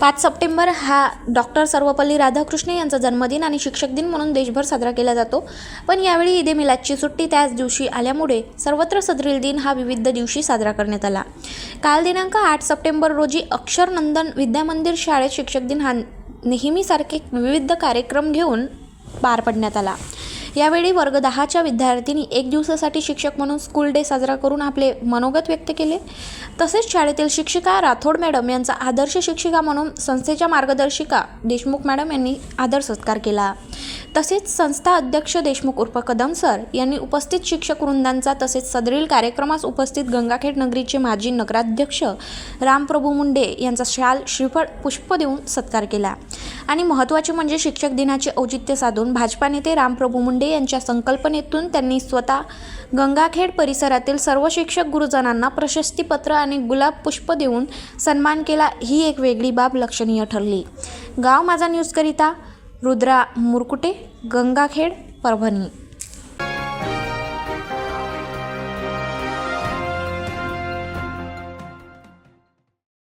पाच सप्टेंबर हा डॉक्टर सर्वपल्ली राधाकृष्ण यांचा जन्मदिन आणि शिक्षक दिन म्हणून देशभर साजरा केला जातो. पण यावेळी ईदे मिलादची सुट्टी त्याच दिवशी आल्यामुळे सर्वत्र सदरील दिन हा विविध दिवशी साजरा करण्यात आला. काल दिनांक आठ सप्टेंबर रोजी अक्षरनंदन विद्यामंदिर शाळेत शिक्षक दिन हा नेहमीसारखे विविध कार्यक्रम घेऊन पार पडण्यात आला. यावेळी वर्ग दहाच्या विद्यार्थ्यांनी एक दिवसासाठी शिक्षक म्हणून स्कूल डे साजरा करून आपले मनोगत व्यक्त केले. तसेच शाळेतील शिक्षिका राठोड मॅडम यांचा आदर्श शिक्षिका म्हणून संस्थेच्या मार्गदर्शिका देशमुख मॅडम यांनी आदर सत्कार केला. तसेच संस्था अध्यक्ष देशमुख उर्फ कदम सर यांनी उपस्थित शिक्षक वृंदांचा तसेच सदरील कार्यक्रमास उपस्थित गंगाखेड नगरीचे माजी नगराध्यक्ष रामप्रभू मुंडे यांचा शाल श्रीफळ पुष्प देऊन सत्कार केला. आणि महत्त्वाचे म्हणजे शिक्षक दिनाचे औचित्य साधून भाजपा नेते रामप्रभू मुंडे यांच्या संकल्पनेतून त्यांनी स्वतः गंगाखेड परिसरातील सर्व शिक्षक गुरुजनांना प्रशस्तीपत्र आणि गुलाब पुष्प देऊन सन्मान केला. ही एक वेगळी बाब लक्षणीय ठरली. गाव माझा न्यूजकरिता रुद्रा मुरकुटे गंगाखेड परभणी.